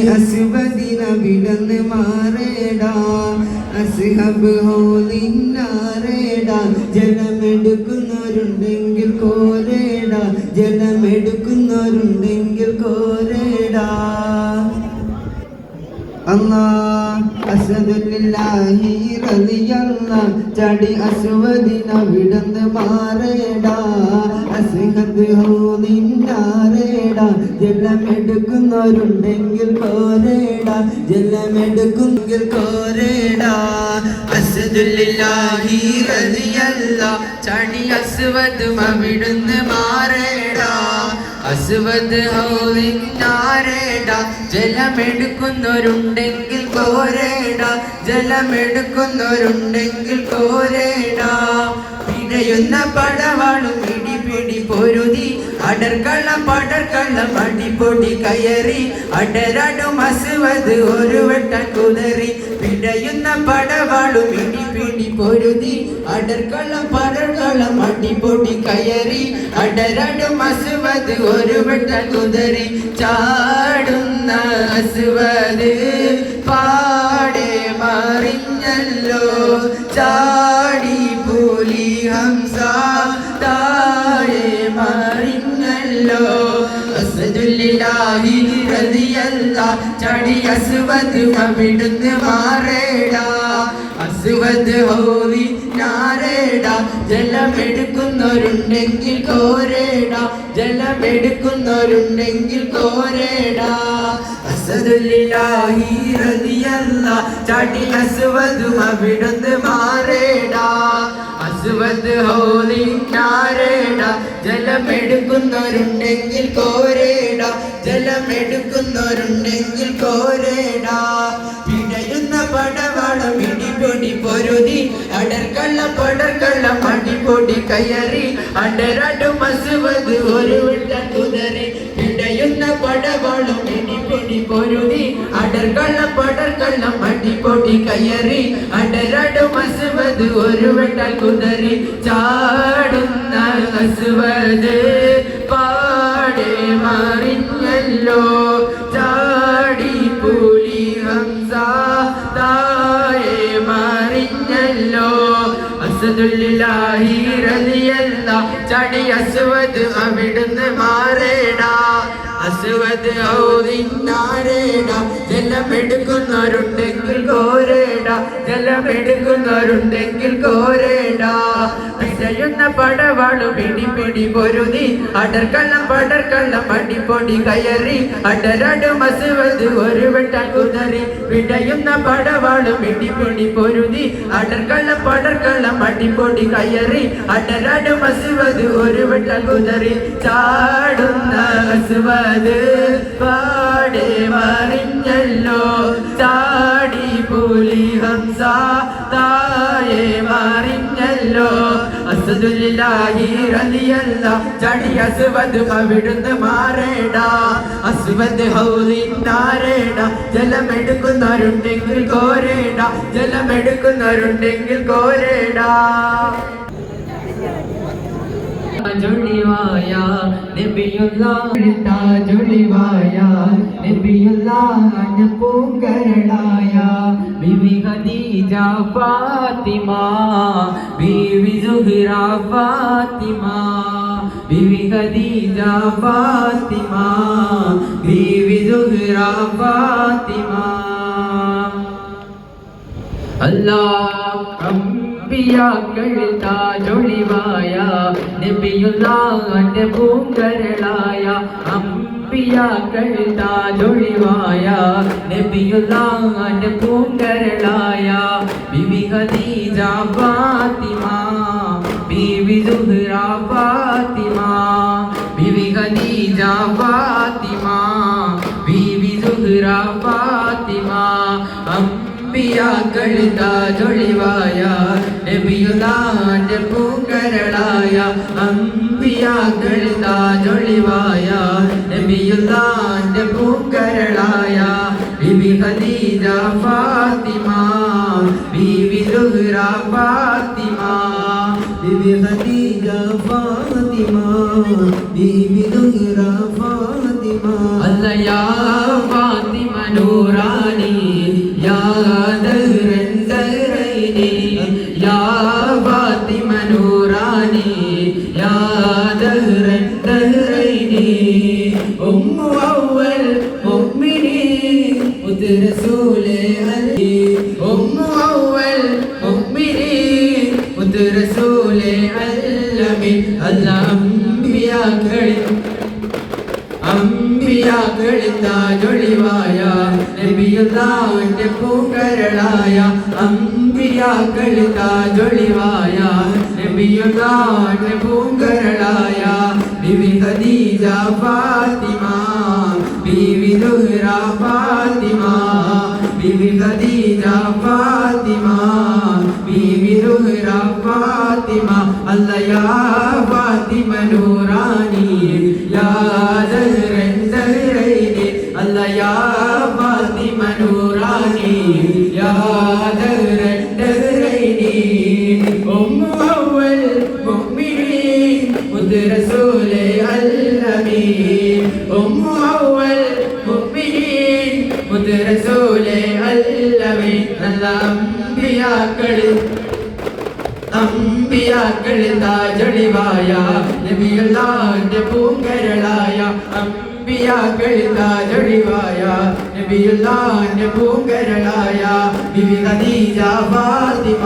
അസുബദിന വിടന്ന് മാറേടാ. അസ്ഹബ് ഹോലിന്നാറേടാ ജലമെടുക്കുന്നവരുണ്ടെങ്കിൽ കോരേടാ. ജലമെടുക്കുന്നവരുണ്ടെങ്കിൽ കോരേടാ. അല്ലാ അസദുല്ലാഹി റളിയല്ല ചടി അസ്വദിന വിടന്ന് മാറേടാ. അസ്ഹദ് ഹോലിന്നാറേടാ ജലമെടുക്കുന്നവരുണ്ടെങ്കിൽ കോരേടാ. ജലമെടുക്കുമെങ്കിൽ കോരേടാ. അസദുല്ലാഹി റളിയല്ല ചടി അസ്വദ് അവിടുന്ന് മാറേടാ. അസ്വദ് ഹൗലിന്നാരേടാ ജലമെടുക്കുന്നവരുണ്ടെങ്കിൽ കോരേട ജലമെടുക്കുന്നവരുണ്ടെങ്കിൽ കോരേട പിടയുന്ന പടവാളും പിടി പിടി പൊരുതി അടർക്കള്ള പടർക്കള്ള മടിപ്പൊടി കയറി. അടരടും അസുവത് ഒരു വട്ടം കുതറി. പിടയുന്ന പടവാളും ഇടി പിടി പൊരുതി. അടർക്കള്ള പടർക്കള്ള മടിപ്പൊടി കയറി. അടരടും അസുവത് ഒരു വട്ടം കുതറി. ചാടുന്ന അസുവത് പാടെ മറിഞ്ഞല്ലോ. ചാടി റളിയല്ല ചടി അസുവത് അവിടുന്ന് മാറേടാ. അസുവത് ഹോറി നാരേടാ ജലമെടുക്കുന്നവരുണ്ടെങ്കിൽ കോരേടാ. ജലമെടുക്കുന്നവരുണ്ടെങ്കിൽ കോരേടാ. അസദുല്ലാഹി റളിയല്ല ചടി അസുവതും അവിടുന്ന് മാറേടാ. അസുവത് ഹോലിക്കാരേട ജലമെടുക്കുന്നവരുണ്ടെങ്കിൽ കോരേട അടർക്കള്ള പടർക്കള്ള മടിപ്പൊടി കയറി അടരടും അസുവത് ഒരു വിട്ട കുതറി പിടയുന്ന പടവളം ഇടിപൊടി പൊരുതി അടർക്കള്ള പടർക്കള്ള മടിപ്പൊടി കയറി അടരടും അസുവത് ഒരു വെട്ട കുതറി ചാടുന്ന അസുവത് പാടെ മറിഞ്ഞല്ലോ റളിയല്ല ചടി അസുവത് അവിടുന്ന് മാറേടാ അസുവത് ഔദിന്നാരേടാ ജലമെടുക്കുന്നവരുണ്ടെങ്കിൽ കോരേടാ. ജലമെടുക്കുന്നവരുണ്ടെങ്കിൽ കോരേടാ. പിടയുന്ന പടവാളു പിടി പിടി പൊരുതി. അടർക്കള്ളം പടർക്കള്ളം അടിപ്പൊടി കയറി. അടരടു മസുവത് ഒരു വെട്ട കുതറി. പിടയുന്ന പടവാളു പിടി പിടി പൊരുതി. അടർക്കള്ളം പടർക്കള്ളം അടിപ്പൊടി കയറി. അടരടു മസുവത് ഒരു വെട്ട കുതറി ചാടുന്ന മസുവത് പാടെ മറിഞ്ഞല്ലോ. ചാടി പുലി ഹംസ തായെ മറിഞ്ഞല്ലോ. ചടി അസ്വദ് അവിടുന്ന് മാറേടാ. ഹൗലി ഹൗലിന്നാരേടാ ജലമെടുക്കുന്നവരുണ്ടെങ്കിൽ കോരേടാ. ജലമെടുക്കുന്നവരുണ്ടെങ്കിൽ കോരേടാ. ജുളിവായ നബിയുള്ള ജുളിവായ നബിയുള്ള പൂങ്കരളായ. ബിവി ഖദീജ ഫാത്തിമ ബിവി സുഹ്റ ഫാത്തിമ. ബിവി ഖദീജ ഫാത്തിമ ബിവി സുഹ്റ ഫാത്തിമ. അല്ലാഹ് അമ്പിയാക്കൾ താജൊളിവായ നബിയുള്ളാന്റെ പൂങ്കരളായ അമ്പിയാക്കൾ താജൊളിവായ നബിയുള്ളാന്റെ പൂങ്കരളായ ബിബി ഖദീജ ഫാത്തിമ ബിബി സുഹ്റ ഫാത്തിമ ബിബി ഖദീജ ഫാത്തിമ ബിബി സുഹ്റ ഫാത്തിമ അമ്പിയാക്കൾ താജൊളിവായ നബിയുദാന്റെ പൂക്കരളായ അമ്പിയാക്കൾ താജൊളിവായ. നബിയുദാന്റെ പൂക്കരളായ ബിബി ഖദീജ ഫാത്തിമ ബിബി സുഹ്റ ഫാത്തിമ ബിബി ഖദീജ ഫാത്തിമ ബിബി സുഹ്റ ഫാത്തിമ അല്ലയാ ഫാത്തിമ നൂറാനി യാ ദഹ്റ يا فاطمة نوراني يا دهر الدهرين أم أول مؤمنين قد رسول علي أم أول مؤمنين قد رسول علمي الأنبياء അമ്പിയാക്കളിൽ താജൊളിവായ നബിയുള്ളാന്റെ പൂക്കരളായ അമ്പിയാക്കളിൽ താജൊളിവായ നബിയുള്ളാന്റെ പൂക്കരളായ ബിവി ഖദീജ ഫാത്തിമ ബിവി ദുഹ്റ ഫാത്തിമ ബിവി ഖദീജ ഫാത്തിമ ബിവി ദുഹ്റ ഫാത്തിമ അൽ-അമീൻ നല്ല അമ്പിയാക്കളിൽ അമ്പിയാക്കളിൽ താജളിവായ നബിയുള്ളാന്റെ പൂങ്കരളായ അമ്പിയാക്കളിൽ താജളിവായ നബിയുള്ളാന്റെ പൂങ്കരളായ ബിബി ഖദീജ ഫാത്തിമ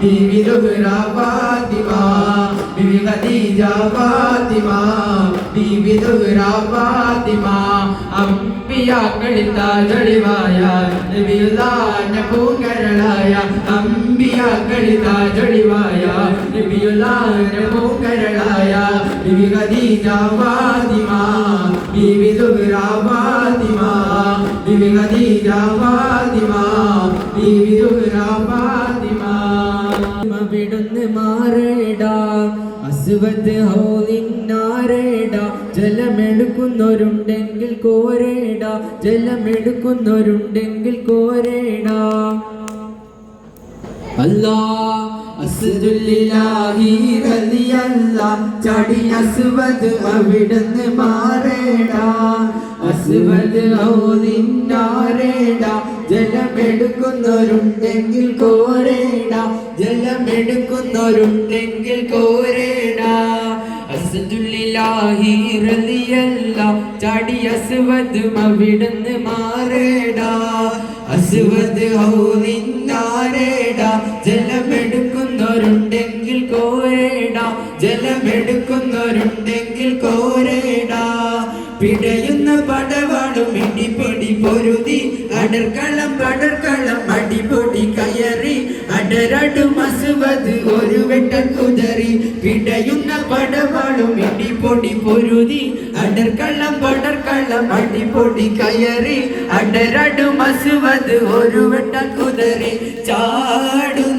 ബിബി ദുഹ്റ ഫാത്തിമ ബിബി ഖദീജ ഫാത്തിമ ബിബി ദുഹ്റ ഫാത്തിമ അമ്പിയാക്കളിൽ താജളിവായ നബിയുള്ളാന്റെ പൂങ്കരളായ അമ്പിയാക്കളിൽ താജളിവായ നബിയുള്ളാന്റെ പൂങ്കരളായ ബിബി ഖദീജ ഫാത്തിമ ബിബി ഫാത്തിമ ബിബി ഖദീജ ബിബി ദുഹ്റ വിടുന്ന് മാറേടാ അസുവത് ഹൗലിന്നാരേടാ ജലമെടുക്കുന്നവരുണ്ടെങ്കിൽ കോരേട. ജലമെടുക്കുന്നവരുണ്ടെങ്കിൽ കോരേട. അല്ലാ അവിടുന്ന് മാറേടാ. ഔലിന്നാരേടാ ജലമെടുക്കുന്നവരുണ്ടെങ്കിൽ കോരേടാ. ജലമെടുക്കുന്നവരുണ്ടെങ്കിൽ കോരേടാ. അസ്ദുലില്ലാഹി റളിയല്ലാ ചടി അസ്വദ് അവിടുന്ന് മാറേടാ. അസുവത് ഔ നിന്നാരേടാ ജലമെടുക്കുന്നവരുണ്ടെങ്കിൽ ജലമെടുക്കുന്നവരുണ്ടെങ്കിൽ കോരേടാ. പിടയുന്ന പടവാളും ഇടിപൊടി പൊരുതി. അടർക്കളം പടർക്കളം അടിപൊടി കയറി. അടരടുമസുവത് ഒരു വെട്ടൻ കുതറി. പിടയുന്ന പടവാളും ഇടിപൊടി പൊരുതി. അടർക്കള്ളം പടർക്കള്ളം അടിപൊടി കയറി. അടരടുമസുവത് ഒരു വെട്ടൻ കുതറി. ചാടുന്ന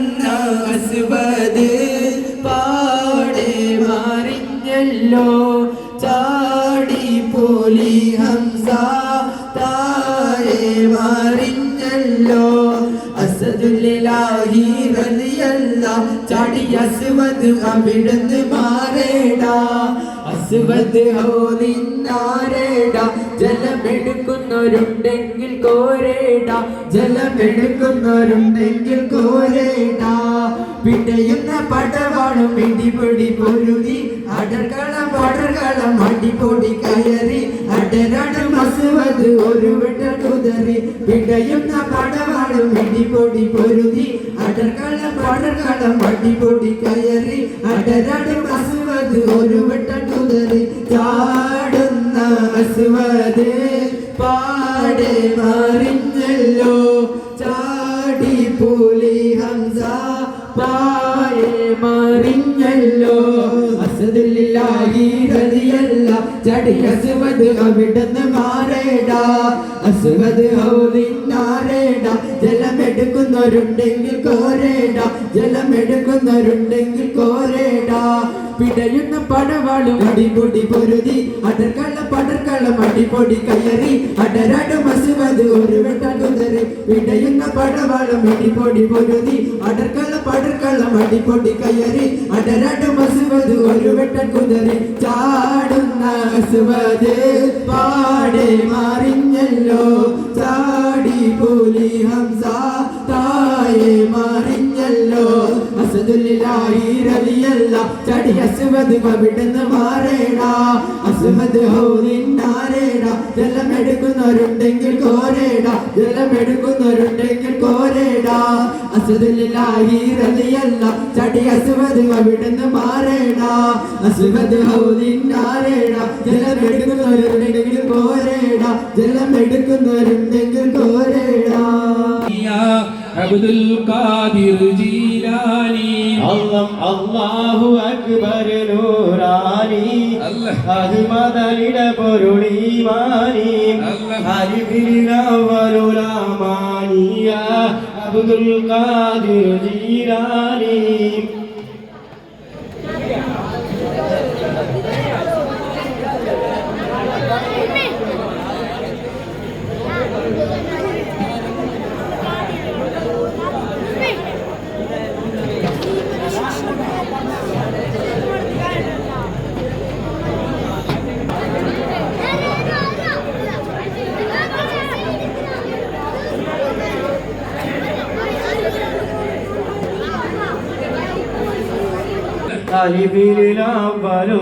മാറിഞ്ഞല്ലോ ചാടി പോലി ഹംസ താഴെ മാറിഞ്ഞല്ലോ. അസദുല്ലാഹി ചാടി അസ്വദ് അവിടുന്ന് മാറേടാ. അസ്വദ് ഹോലിന്നാരേടാ ജലമെടുക്കുന്നവരുണ്ടെങ്കിൽ കോരേടാ. ജലമെടുക്കുന്നവരുണ്ടെങ്കിൽ കോരേടാ. പിടയുന്ന പടവാളും പിടിപൊടി പൊരുതി. അടർക്കളം പടർക്കളം അടിപൊടി കയറി. അടരടും അസുവത് ഒരു വിട്ട കുതറി. പിടയുന്ന പടവാളും പിടിപൊടി പൊരുതി. അടർക്കളം പടർക്കളം അടിപൊടി കയറി. അടരടും അസുവത് ഒരു വിട്ട കുതറി. ചാടുന്ന അസുവത് പാടെ മാറിഞ്ഞല്ലോ. ചാടി പുലി ഹംസ പായെ മറിഞ്ഞല്ലോ. അസദില്ലാഹി ഹദിയല്ല ചടി അസ്വദ് അവിടുന്ന് മാറേടാ. അസ്വദ് ഹൗലിന്നാരേടാ ജലമെടുക്കുന്നവരുണ്ടെങ്കിൽ കോരേടാ. ജലമെടുക്കുന്നവരുണ്ടെങ്കിൽ കോരേടാ. പിടയുന്ന പടവാളും അടിപൊടി പൊരുതി. അടർക്കള്ള പടർക്കളം അടിപൊടി കയറി അടരാടും അസുവത് ഒരു വെട്ടാൻ കുതിരി. പിടയുന്ന പടവാളും അടിപൊടി പൊരുതി. അടർക്കള്ള പടർക്കളം അടിപൊടി കയറി അടരാടും അസുവത് ഒരു കുതിരി. ചാടുന്ന അസുവത് പാടെ മാറിഞ്ഞല്ലോ. ചാടി പുലി ഹംസ തായെ മാറിഞ്ഞല്ലോ. അവിടുന്ന് മാറേടാ. അസ്വദ് ഹൗദിന്നാരേടാ ജലം എടുക്കുന്നവരുണ്ടെങ്കിൽ കോരേടാ. ജലം കോരേടാ. അസദുല്ലാഹി റളിയല്ല ചടി അസ്വദ് അവിടുന്ന് മാറേടാ. അസ്വദ് ഹൗദിന്നാരേടാ ജലം കോരേടാ. ജലം കോരേടാ. അബ്ദുൽ ഖാദിർ ജീലാനി. അല്ലം അല്ലാഹു അക്ബർ നൂറാനി. അഹ്മദലിട പൊരുളിമാനി അരിഫിൽ അവലുലാമാനിയ അബ്ദുൽ ഖാദിർ ജീലാനി. ഹരിബിൽ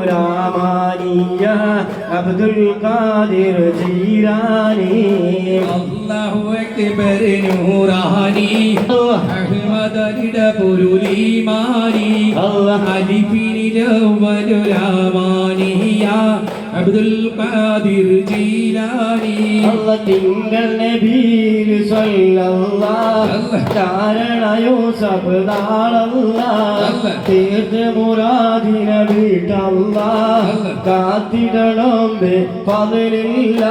രാമാനിയ അബ്ദുൽ ഖാദിർ ജീരാനി അല്ലാഹു അക്ബർ നൂറാനി. അഹ്മദ് അലിയുടെ പൊരുളിമാനി ഹരിബിൽ രാമാനിയ അബ്ദുൽ ഖാദിർ ജീലാനി. അല്ല തിങ്കൾ നബീൽ സല്ലല്ലാഹ് താരണയോ സബ്ദാളല്ലാഹ്. തീർത്ത് മുറാദിന വീട്ടല്ലാഹ്. കാത്തിടണം പതിലില്ല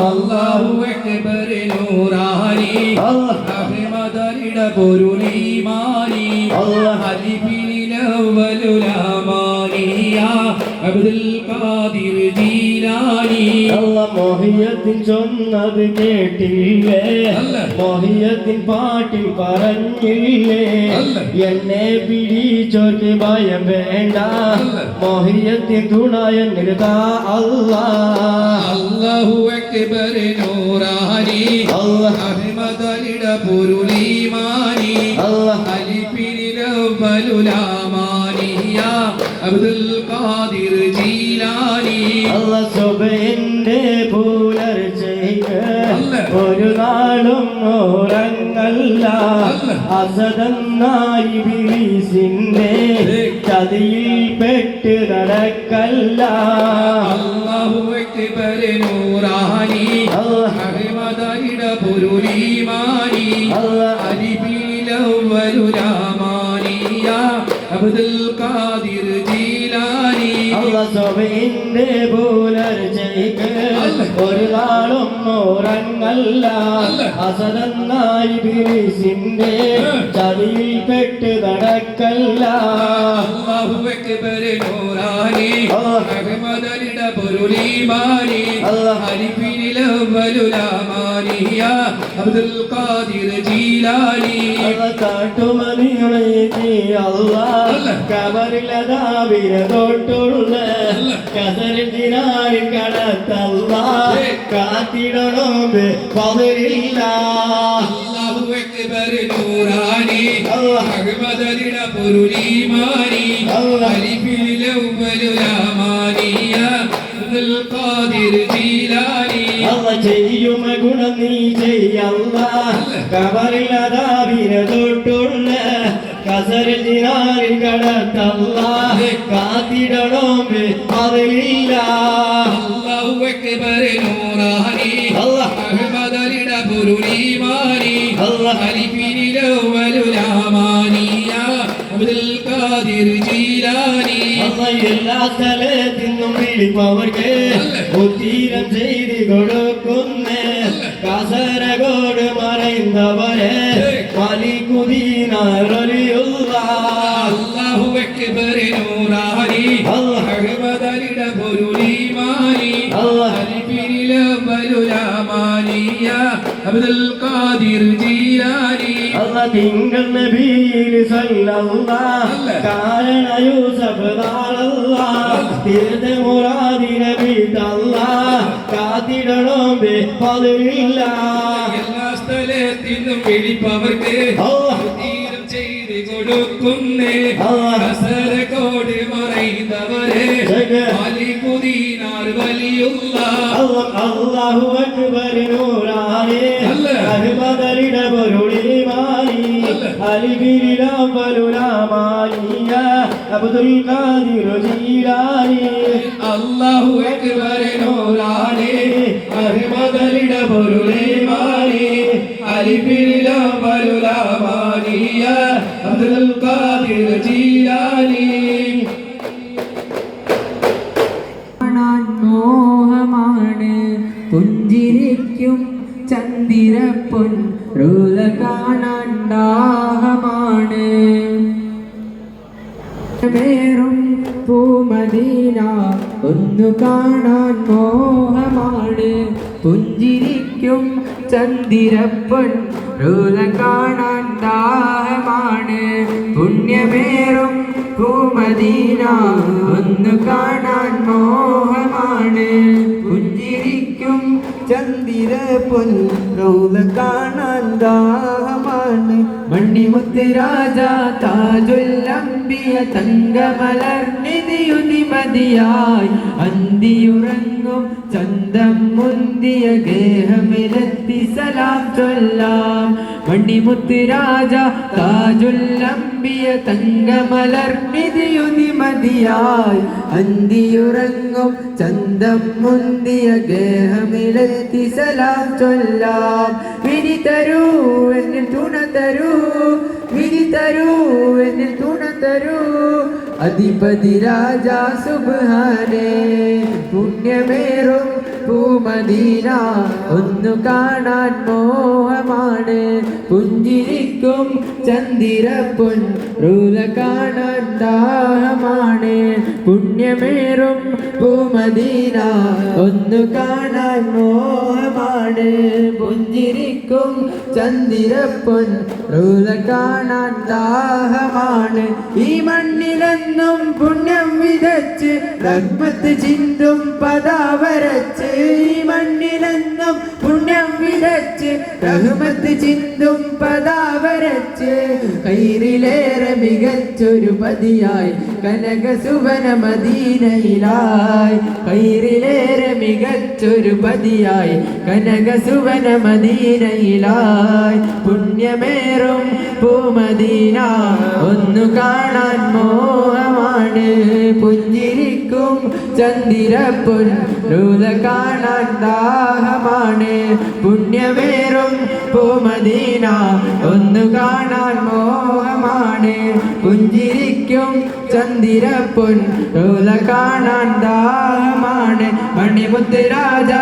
അല്ലാഹു അക്ബർ നൂറാനി. അഹ്മദരിട പൊരുളീമാനി അല്ല ഹലിബിനിലവലുലമാനിയാ അബ്ദുൽ ഖാദിർ ജീലാനി. അല്ല മോഹിയത്തിൻ ചൊന്നത് കേട്ടില്ലേ? മോഹിയത്തിൻ പാട്ടിൽ പറഞ്ഞില്ലേ? എന്നെ പിടിച്ചോർക്ക് ഭയം വേണ്ട. മോഹിയത്തിൻ തുണയ നിർതാ അല്ലാ. അല്ലാഹു അക്ബർ നൂറാനി. അല്ലാഹ് അഹ്മദലിട പൊരുളീമാനി അല്ലാഹ് അലിപ്പിനിലവലുലാ ഒരു നാളും ഓരങ്ങല്ല. അസതന്നായി വിരീസിന്റെ ചതിയിൽ പെട്ട് നടക്കല്ല. ൂറാണി അഹമ്മദയുടെ പുരുളീമാനി അരിപിലൊരു രാമാനിയ. അബ്ദുൽ കാദിർ ജീലാനി. അള്ളാഹുവിന്റെ ഒരു നാളും ഉറങ്ങല്ല അസതന്നായി ബിരിസിന്റെ ചതിയിൽ പെട്ട് നടക്കല്ലേ. അഹ്മദ് نوراني الله. أحمد لدبرليماني الله. ألف الأول الأماني يا عبد القادر جيلاني കാട്ടുമണികളെ അല്ല അല്ല. കബറിലതാവിനെ തൊട്ടുള്ള അല്ല. കസരത്തിനായി കടത്തല്ല ഏ. കാത്തിടണം പതിരില്ല الله أكبر نوراني الله. أحمد കബറിലതാവിനെ തൊട്ടുള്ള കസറിൽ ദിനാറിൽ കടത്തല്ല. കാത്തിടണോം അതിലില്ല. അഹമ്മദലിട പൊരുളീമാനി. അലിപ്പിനിലോ വലുരാമാ ഹാദിർ ജീലാനി. എല്ലാ സ്ഥലത്തു നിന്നും വിളിപ്പവർക്ക് ഉത്തീരം ചെയ്ത് കൊടുക്കുന്നേ. കാസരഗോഡ് മറയുന്നവരെ വലിക്കുതീനറിയുള്ള അള്ളാഹു അക്ബറെ നൂറാനി. അഹ്മദരിട പൊരുളിമാനി. അൽപിരില ബലുരാമാനിയ അബ്ദുൽ ഖാദിർ ജീലാനി. അല്ല തിങ്കൾ നബിയിൽ സല്ലല്ലാ. കാരണ യൂസഫ് ദാറല്ലാ തീർത മുറാദി നബി തല്ലാ വീട്ടല്ലാ കാത്തിടണോമ്പേ പതിരില്ല എല്ലാ സ്ഥലത്തിനും വിളിപ്പവർക്ക് അല്ലാഹ്. തീരം ചെയ്തു കൊടുക്കുന്നേ. അല്ലാഹ്. കസരകോട് മറൈതവരെ ജഗ. അലികുദീനാർ വലിയുള്ള അല്ലാഹു അക്ബർ നൂറാനേ അല്ല. അഹ്മദലിട പൊരുളിമാനി. അലിബിരിലാമലുലാമാനിയ അബ്ദുൽ ഖാദിർ ജീലാനി അല്ലാഹു അക്ബർ നൂറാനി അഹ്മദലിട പൊരുളീമാനി അലിഫിരില ബലുലാമാനിയ അബ്ദുൽ ഖാദിർ ജീലാനി പുഞ്ചിരിക്കും ചന്ദിരപ്പൊൻ റൂല കാണാൻ ദാഹമാണ്. വേറും പൂമദീന ഒന്നു കാണാൻ മോഹമാണ്. പുഞ്ചിരിക്കും ചന്ദിരപ്പൻ റൂല കാണാൻ ദാഹമാണ്. പുണ്യമേറും പൂമദീന ഒന്നു കാണാൻ മോഹമാണ്. ചന്ദിരപ്പൊൻ റൂല കാണാൻ ദാഹമാണ്. മണ്ണിമുത്ത് രാജ താജുല്ലംബിയ തങ്കമലർനിധിയുതി മതിയായി അന്തിയുറങ്ങും. ചന്തം മുന്തിയ ഗേഹമിലെത്തി സലാം ചൊല്ലാം. മണിമുത്ത് രാജ താജുല്ലംബിയ തങ്കമലർമിതിയുതി മതിയായി അന്തിയുറങ്ങും. ചന്തം മുന്തിയ ഗേഹമിലെത്തി സലാം ചൊല്ലാം. വിരി തരൂ എന്നിൽ തുണ തരൂ. വിരി തരൂ എന്നിൽ തുണ തരൂ. അധിപതി രാജാ സുബാനെ പുണ്യമേറും പൂമദീന ഒന്നു കാണാൻ മോഹമാണ്. പുഞ്ചിരിക്കും ചന്ദിരപ്പൊൻ റൂല കാണാൻ പുണ്യമേറും പൂമദീന ഒന്നു കാണാൻ മോഹമാണ്. പുഞ്ചിരിക്കും ചന്ദിരപ്പൊൻ റൂല കാണാൻ ഈ മണ്ണിലെന്നും പുണ്യം വിതച്ച് റഹ്മത്ത് ചിന്തും പതാ വരച്ച് ഈ മണ്ണിലെന്നും പുണ്യം വിതച്ച് റഹ്മത്ത് ചിന്തും പതാ വരച്ച് കൈറിലേറെ മികച്ചൊരു പതിയായി കനക സുവന മദീനയിലായി കൈറിലേറെ മികച്ചൊരു പതിയായി കനക സുവന മദീനയിലായി പുണ്യമേറും പൂമദീന. ഒന്നു കാണാൻ മോഹമാണ്. പുഞ്ചിരിക്കും ചന്ദിരപ്പുൻ. രൂത കാണാൻ ദാഹമാണ്. പുണ്യമേറും പൂമദീന. ഒന്നു കാണാൻ മോഹമാണ്. പുഞ്ചിരിക്കും ചന്ദിരപ്പൊൻ കാണാൻ ദാഹമാണ്. മണിമുത്ത് രാജ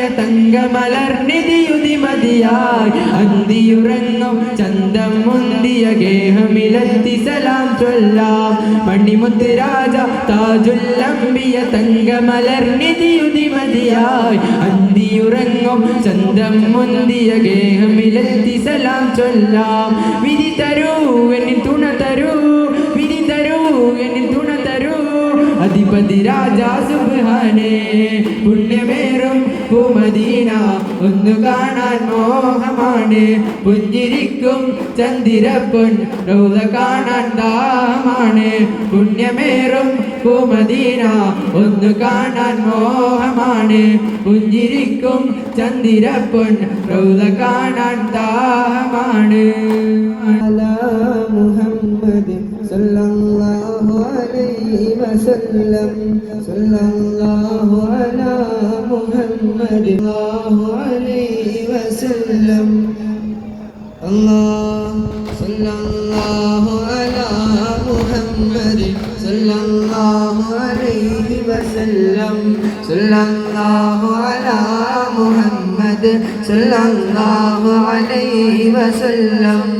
താജുല്ലംബിയ തങ്കമലർനിധിയുതി മതിയായി. അന്തിയുറങ്ങും ചന്തം മുന്തിയ ഗേഹമിലെത്തി സലാം ചൊല്ലാം. മണിമുത്ത് രാജ താജുല്ലംബിയ തങ്കമലർനിധിയുതി മതിയായി. അന്തിയുറങ്ങും ചന്തം മുന്തിയ ഗേഹമിലെത്തി സലാം ചൊല്ലാം. വിധി തരൂ എന്നിൽ തുണ തരൂ. വിധി തരൂ എന്നിൽ തുണ തരൂ. അധിപതി രാജാ സുബ്ഹാനേ. പുണ്യമേറും മദീന. ഒന്നു കാണാൻ മോഹമാണ്. പുഞ്ചിരിക്കും ചന്ദിരപ്പൊൻ. റൗല കാണാൻ ദാമാണ് പുണ്യമേറും പൂമദീന ഒന്നു കാണാൻ മോഹമാണ്. പുഞ്ചിരിക്കും ചന്ദിരപ്പൊൻ. റൗല കാണാൻ ദാമാണ് മുഹമ്മദ് സല്ലല്ലാഹു عليه وسلم صلى الله على محمد الله عليه وسلم الله صلى الله على محمد صلى الله عليه وسلم صلى الله على محمد صلى الله عليه وسلم